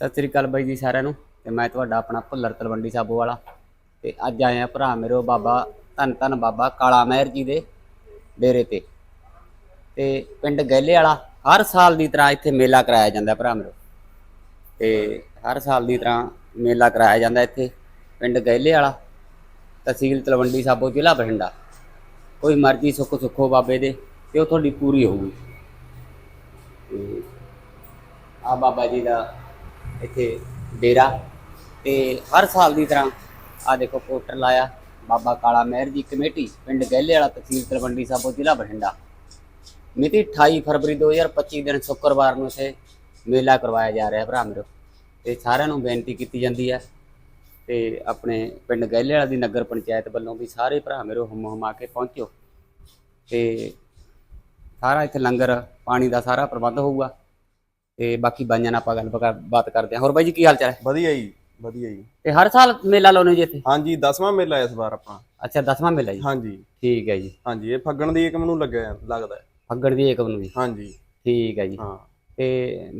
ਸਤਿ ਸ੍ਰੀ ਅਕਾਲ ਬਾਈ ਜੀ ਸਾਰਿਆਂ ਨੂੰ ਤੇ ਮੈਂ ਤੁਹਾਡਾ ਆਪਣਾ ਭੁੱਲਰ ਤਲਵੰਡੀ ਸਾਬੋ ਵਾਲਾ ਤੇ ਅੱਜ ਆਏ ਆ ਭਰਾ ਮੇਰੇ ਬਾਬਾ ਧੰਨ ਧੰਨ ਬਾਬਾ ਕਾਲਾ ਮਹਿਰ ਜੀ ਦੇ ਡੇਰੇ ਤੇ। ਤੇ ਪਿੰਡ ਗੈਲੇ ਵਾਲਾ ਹਰ ਸਾਲ ਦੀ ਤਰ੍ਹਾਂ ਇੱਥੇ ਮੇਲਾ ਕਰਾਇਆ ਜਾਂਦਾ ਭਰਾ ਮੇਰੇ। ਤੇ ਹਰ ਸਾਲ ਦੀ ਤਰ੍ਹਾਂ ਮੇਲਾ ਕਰਾਇਆ ਜਾਂਦਾ ਇੱਥੇ ਪਿੰਡ ਗੈਲੇ ਵਾਲਾ, ਤਹਿਸੀਲ ਤਲਵੰਡੀ ਸਾਬੋ, ਜ਼ਿਲ੍ਹਾ ਬਠਿੰਡਾ। ਕੋਈ ਮਰਜ਼ੀ ਸੁੱਖ ਸੁੱਖੋ ਬਾਬੇ ਦੇ ਤੇ ਉਹ ਤੁਹਾਡੀ ਪੂਰੀ ਹੋਊਗੀ। ਤੇ ਆ ਬਾਬਾ ਜੀ ਦਾ ਇੱਥੇ ਡੇਰਾ ਤੇ ਹਰ ਸਾਲ ਦੀ ਤਰ੍ਹਾਂ ਆ ਦੇਖੋ ਪੋਸਟਰ ਲਾਇਆ, ਬਾਬਾ ਕਾਲਾ ਮਹਿਰ ਜੀ ਕਮੇਟੀ, ਪਿੰਡ ਗਹਿਲੇ ਵਾਲਾ ਤਹਿਸੀਲ ਤਲਵੰਡੀ ਸਾਬੋ ਜ਼ਿਲ੍ਹਾ ਬਠਿੰਡਾ। ਮਿਤੀ 28 ਫਰਵਰੀ 2025 ਦਿਨ ਸ਼ੁੱਕਰਵਾਰ ਨੂੰ ਇਥੇ ਮੇਲਾ ਕਰਵਾਇਆ ਜਾ ਰਿਹਾ ਭਰਾ ਮੇਰੇ। ਤੇ ਸਾਰਿਆਂ ਨੂੰ ਬੇਨਤੀ ਕੀਤੀ ਜਾਂਦੀ ਹੈ ਤੇ ਆਪਣੇ ਪਿੰਡ ਗਹਿਲੇ ਵਾਲਾ ਦੀ ਨਗਰ ਪੰਚਾਇਤ ਵੱਲੋਂ ਵੀ ਸਾਰੇ ਭਰਾ ਮੇਰੇ ਹਮ ਹਮਾ ਕੇ ਪਹੁੰਚੋ ਤੇ ਸਾਰਾ ਇੱਥੇ ਲੰਗਰ ਪਾਣੀ ਦਾ ਸਾਰਾ ਪ੍ਰਬੰਧ ਹੋਊਗਾ। ਤੇ ਬਾਕੀ ਬਾਈਆਂ ਨਾਲ ਆਪਾਂ ਗੱਲ ਬਾਤ ਕਰਦੇ ਹਾਂ। ਹੋਰ ਬਾਈ ਜੀ ਕੀ ਹਾਲ ਚਾਲ ਹੈ? ਵਧੀਆ ਜੀ ਵਧੀਆ ਜੀ। ਤੇ ਹਰ ਸਾਲ ਮੇਲਾ ਲਾਉਣੇ ਜੀ ਇੱਥੇ? ਹਾਂਜੀ 10ਵਾਂ ਮੇਲਾ ਇਸ ਵਾਰ ਆਪਣਾ। ਅੱਛਾ 10ਵਾਂ ਮੇਲਾ ਜੀ। ਹਾਂਜੀ। ਠੀਕ ਹੈ ਜੀ। ਹਾਂਜੀ ਇਹ ਫੱਗਣ ਦੀ ਏਕਮ ਨੂੰ ਲੱਗਿਆ ਲੱਗਦਾ ਹੈ। ਫੱਗੜ ਦੀ ਏਕਮ ਨੂੰ ਜੀ। ਹਾਂਜੀ। ਠੀਕ ਹੈ ਜੀ। ਹਾਂ। ਤੇ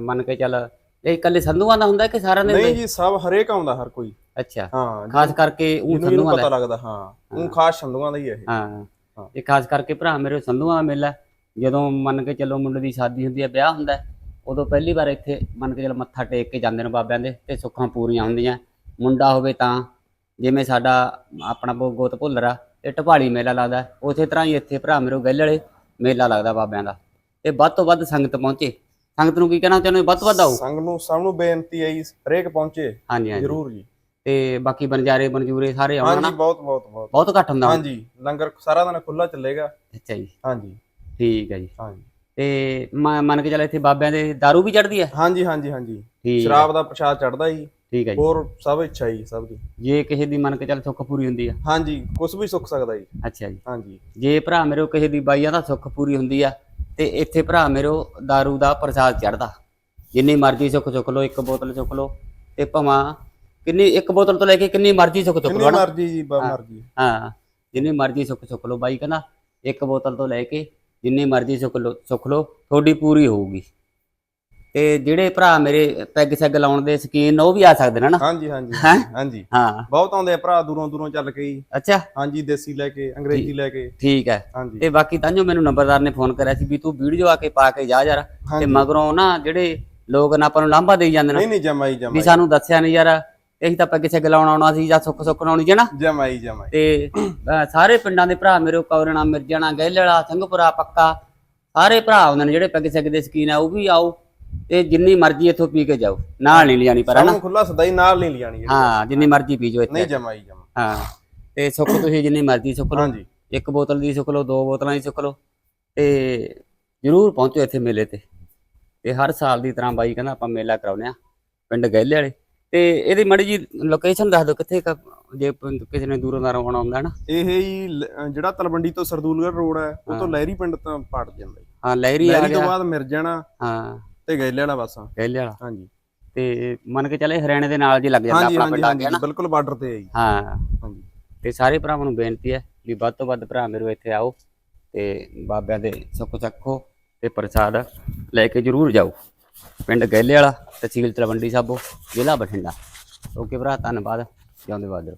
ਮੰਨ ਕੇ ਚੱਲ ਇਹ ਇਕੱਲੇ ਸੰਧੂਆਂ ਦਾ ਹੁੰਦਾ ਕਿ ਸਾਰਿਆਂ ਦੇ ਨਹੀਂ? ਜੀ ਸਭ ਹਰੇਕ ਆਉਂਦਾ ਹਰ ਕੋਈ। ਅੱਛਾ। ਹਾਂ ਖਾਸ ਕਰਕੇ ਉਹ ਸੰਧੂਆਂ ਪਤਾ ਦਾ। ਲੱਗਦਾ ਹਾਂ। ਉਹ ਖਾਸ ਸੰਧੂਆਂ ਦਾ ਹੀ ਹੈ ਇਹ। ਹਾਂ। ਹਾਂ। ਇਹ ਖਾਸ ਕਰਕੇ ਭਰਾ ਮੇਰੇ ਸੰਧੂਆਂ ਦਾ ਮੇਲਾ ਜਦੋਂ ਮੰਨ ਕੇ ਚੱਲੋ ਮੁੰਡੇ ਦੀ ਸ਼ਾਦੀ ਹੁੰਦੀ ਹੈ ਵਿਆਹ ਹੁੰਦਾ ਹੈ, ਉਦੋਂ ਪਹਿਲੀ ਵਾਰ ਇੱਥੇ ਮੰਨ ਕੇ ਚੱਲ ਮੱਥਾ ਟੇਕ ਕੇ ਜਾਂਦੇ ਨੇ ਬਾਬਿਆਂ ਦੇ ਤੇ ਸੁੱਖਾਂ ਪੂਰੀਆਂ ਹੁੰਦੀਆਂ। ਮੁੰਡਾ ਹੋਵੇ ਤਾਂ ਜਿਵੇਂ ਸਾਡਾ ਆਪਣਾ ਗੋਤ ਭੁੱਲਰ ਇਹ ਢਪਾਲੀ ਮੇਲਾ ਲੱਗਦਾ ਉਸੇ ਤਰ੍ਹਾਂ ਹੀ ਇੱਥੇ ਭਰਾ ਮੇਰੇ ਗੱਲ ਵਾਲੇ ਮੇਲਾ ਲੱਗਦਾ ਬਾਬਿਆਂ ਦਾ। ਤੇ ਵੱਧ ਤੋਂ ਵੱਧ ਸੰਗਤ ਪਹੁੰਚੇ। ਸੰਗਤ ਨੂੰ ਕੀ ਕਹਿਣਾ ਚਾਹੁੰਦੇ? ਵੱਧ ਤੋਂ ਵੱਧ ਆਓ। ਸੰਗ ਨੂੰ ਸਭ ਨੂੰ ਬੇਨਤੀ ਹੈ ਜੀ ਹਰੇਕ ਪਹੁੰਚੇ। ਹਾਂਜੀ ਹਾਂਜੀ। ਜ਼ਰੂਰ ਜੀ। ਤੇ ਬਾਕੀ ਬੰਜਾਰੇ ਬਨਜੂਰੇ ਸਾਰੇ ਆਉਣ ਹਾਂਜੀ ਬਹੁਤ ਬਹੁਤ ਬਹੁਤ। ਬਹੁਤ ਘੱਟ ਹੁੰਦਾ। ਹਾਂਜੀ ਲੰਗਰ ਸਾਰਾ ਦਿਨ ਖੁੱਲਾ ਚੱਲੇਗਾ। ਅੱਛਾ ਜੀ। ਹਾਂਜੀ। ਠੀਕ ਹੈ ਜੀ। ਹਾਂਜੀ। ਤੇ ਮ- ਮੰਨ ਕੇ ਚੱਲ ਇੱਥੇ ਬਾਬਿਆਂ ਦੇ दारू ਵੀ ਚੜਦੀ ਹੈ ਹਾਂਜੀ ਹਾਂਜੀ ਹਾਂਜੀ ਠੀਕ ਹੈ ਸ਼ਰਾਬ ਦਾ ਪ੍ਰਸ਼ਾਦ ਚੜਦਾ ਜੀ ਠੀਕ ਹੈ ਜੀ ਹੋਰ ਸਭ ਇੱਛਾ ਜੀ ਸਭ ਦੀ ਜੇ ਕਿਸੇ ਦੀ ਮੰਨ ਕੇ ਚੱਲ ਸੁੱਖ ਪੂਰੀ ਹੁੰਦੀ ਆ ਹਾਂਜੀ ਕੁਝ ਵੀ ਸੁੱਕ ਸਕਦਾ ਜੀ ਅੱਛਾ ਜੀ ਹਾਂਜੀ ਜੇ ਭਰਾ ਮੇਰੇ ਕਿਸੇ ਦੀ ਬਾਈਆਂ ਦਾ ਸੁੱਖ ਪੂਰੀ ਹੁੰਦੀ ਆ ਤੇ ਇੱਥੇ ਭਰਾ ਮੇਰੇ दारू ਦਾ ਪ੍ਰਸਾਦ ਚੜਦਾ ਜਿੰਨੀ ਮਰਜ਼ੀ ਸੁੱਖ ਚੁੱਕ ਲਓ ਇੱਕ ਬੋਤਲ ਚੁੱਕ ਲਓ ਤੇ ਭਵਾਂ ਕਿੰਨੀ ਇੱਕ ਬੋਤਲ ਤੋਂ ਲੈ ਕੇ ਕਿੰਨੀ ਮਰਜ਼ੀ ਸੁੱਖ ਚੁੱਕ ਜਿੰਨੀ ਲਓ ਨਾ ਮਰਜ਼ੀ ਜੀ ਬਾ ਮਰਜ਼ੀ ਹਾਂ ਜਿੰਨੀ ਮਰਜ਼ੀ ਸੁੱਖ ਚੁੱਕ ਲਓ ਬਾਈ ਕਹਿੰਦਾ ਇੱਕ ਬੋਤਲ ਤੋਂ ਲੈ ਕੇ ਜਿੰਨੀ ਮਰਜ਼ੀ ਸੁੱਖ ਲਓ ਸੁੱਖ ਲਓ ਤੁਹਾਡੀ ਪੂਰੀ ਹੋਊਗੀ। ਤੇ ਜਿਹੜੇ ਭਰਾ ਮੇਰੇ ਪੈਗ ਸੈਗ ਲਾਉਣ ਦੇ ਸ਼ਕੀਨ ਉਹ ਵੀ ਆ ਸਕਦੇ ਨੇ ਨਾ? ਹਾਂਜੀ ਹਾਂਜੀ ਹੈਂ? ਹਾਂਜੀ। ਹਾਂ। ਬਹੁਤ ਆਉਂਦੇ ਆ ਭਰਾ ਦੂਰੋਂ ਦੂਰੋਂ ਚੱਲ ਕੇ ਜੀ। ਅੱਛਾ। ਹਾਂਜੀ ਦੇਸੀ ਲੈ ਕੇ ਅੰਗਰੇਜ਼ੀ ਲੈ ਕੇ। ਠੀਕ ਹੈ। ਹਾਂਜੀ। ਤੇ ਬਾਕੀ ਤਾਂ ਜੋ ਮੈਨੂੰ ਨੰਬਰਦਾਰ ਨੇ ਫੋਨ ਕਰਿਆ ਸੀ ਵੀ ਤੂੰ ਵੀਡੀਓ ਆ ਕੇ ਪਾ ਕੇ ਜਾ ਯਾਰ। ਤੇ ਹਾਂਜੀ। ਮਗਰੋਂ ਨਾ ਜਿਹੜੇ ਲੋਕ ਨਾ ਆਪਾਂ ਨੂੰ ਲਾਂਭਾ ਦੇਈ ਜਾਂਦੇ ਨੇ। ਨਹੀਂ ਨਹੀਂ ਜਮਾਈ ਵੀ ਜਮਾਈ ਸਾਨੂੰ ਦੱਸਿਆ ਨਹੀਂ ਯਾਰ। ਅਸੀਂ ਤਾਂ ਆਪਾਂ ਕਿਸੇ ਗਲਾਉਣ ਆਉਣਾ ਸੀ ਜਾਂ ਸੁੱਖ ਸੁੱਖ ਸੀ ਨਾ। ਜਮਾਈ ਜਮਾਈ। ਤੇ ਅਹ, ਸਾਰੇ ਪਿੰਡਾਂ ਦੇ ਭਰਾ ਮੇਰੇ ਕੌਰਣਾ ਮਿਰਜਾਣਾ ਗਹਿਲੜਾ ਸਿੰਘਪੁਰਾ ਪੱਕਾ ਸਾਰੇ ਭਰਾ ਆਉਂਦੇ ਨੇ ਜਿਹੜੇ ਪੈਗ ਸੈਗ ਦੇ ਸਕੀਨ ਆ ਉਹ ਵੀ ਆਓ ਤੇ ਜਿੰਨੀ ਮਰਜ਼ੀ ਇੱਥੋਂ ਪੀ ਕੇ ਜਾਓ। ਨਾਲ ਨਹੀਂ ਲਿਜਾਣੀ ਪਰ ਹਨਾ ਸਾਨੂੰ ਖੁੱਲਾ ਸਦਾਈ ਨਾਲ ਨਹੀਂ ਲਿਆਣੀ ਜਿਹੜੀ। ਹਾਂ ਜਿੰਨੀ ਮਰਜ਼ੀ ਪੀ ਜਾਓ ਨਹੀਂ ਇੱਥੇ ਜਮਾਈ। ਜਮਾ ਹਾਂ ਤੇ ਸੁੱਖ ਤੁਸੀਂ ਜਿੰਨੀ ਮਰਜ਼ੀ ਸੁੱਖ ਲਓ। ਹਾਂਜੀ। ਇੱਕ ਬੋਤਲ ਦੀ ਸੁੱਕ ਲਓ ਦੋ ਬੋਤਲਾਂ ਦੀ ਸੁੱਕ ਲਓ ਤੇ ਜਰੂਰ ਪਹੁੰਚੋ ਇੱਥੇ ਮੇਲੇ ਤੇ। ਤੇ ਹਰ ਸਾਲ ਦੀ ਤਰ੍ਹਾਂ ਬਾਈ ਕਹਿੰਦਾ ਆਪਾਂ ਮੇਲਾ ਕਰਾਉਨੇ ਆ ਪਿੰਡ ਗਹਿਲੇ ਵਾਲੇ। ਤੇ ਇਹਦੀ ਮੜੀ ਜੀ ਲੋਕੇਸ਼ਨ ਦੱਸ ਦਿਓ ਕਿੱਥੇ ਕੁ ਜੇ ਪ- ਕਿਸੇ ਨੇ ਦੂਰੋਂ ਦਾ ਆਉਣਾ ਹੁੰਦਾ ਨਾ। ਇਹ ਹੀ ਲ- ਜਿਹੜਾ ਤਲਵੰਡੀ ਤੋਂ ਸਰਦੂਲਗੜ੍ਹ ਰੋਡ ਹੈ ਉਹ ਤੋਂ ਲਹਿਰੀ ਪਿੰਡ ਤੋਂ ਪੜ ਜਾਂਦਾ ਜੀ। ਹਾਂ ਲਹਿਰੀ ਆ ਲਹਿਰੀ ਤੋਂ ਗਿਆ। ਬਾਅਦ ਮਿਰਜਾਣਾ ਹਾਂ। ਤੇ ਗੈਲੇ ਵਾਲਾ ਬਸ ਗਹਿਲੇ ਵਾਲਾ। ਹਾਂਜੀ। ਤੇ ਮੰਨ ਕੇ ਚੱਲੇ ਹਰਿਆਣੇ ਦੇ ਨਾਲ ਜੀ ਲੱਗ ਜਾਂਦਾ ਹਾਂਜੀ ਆਪਣਾ ਹਾਂਜੀ ਪਿੰਡ ਆ ਗਿਆ ਹਾਂਜੀ ਨਾ ਬਿਲਕੁਲ ਬਾਰਡਰ ਤੇ ਹੈ ਜੀ। ਹਾਂ। ਹਾਂਜੀ। ਤੇ ਸਾਰੇ ਭਰਾਵਾਂ ਨੂੰ ਬੇਨਤੀ ਹੈ ਵੀ ਵੱਧ ਤੋਂ ਵੱਧ ਭਰਾ ਮੇਰੇ ਇੱਥੇ ਆਓ ਤੇ ਬਾਬਿਆਂ ਦੇ ਸੁੱਖ ਚੱਖੋ ਤੇ ਪ੍ਰਸਾਦ ਲੈ ਕੇ ਜਰੂਰ ਜਾਓ। ਪਿੰਡ ਗਹਿਲੇ ਵਾਲਾ ਤਹਿਸੀਲ ਤਲਵੰਡੀ ਸਾਬੋ ਜ਼ਿਲ੍ਹਾ ਬਠਿੰਡਾ। ਓਕੇ ਭਰਾ ਧੰਨਵਾਦ। ਜਿਉਂਦੇ ਬਾਦ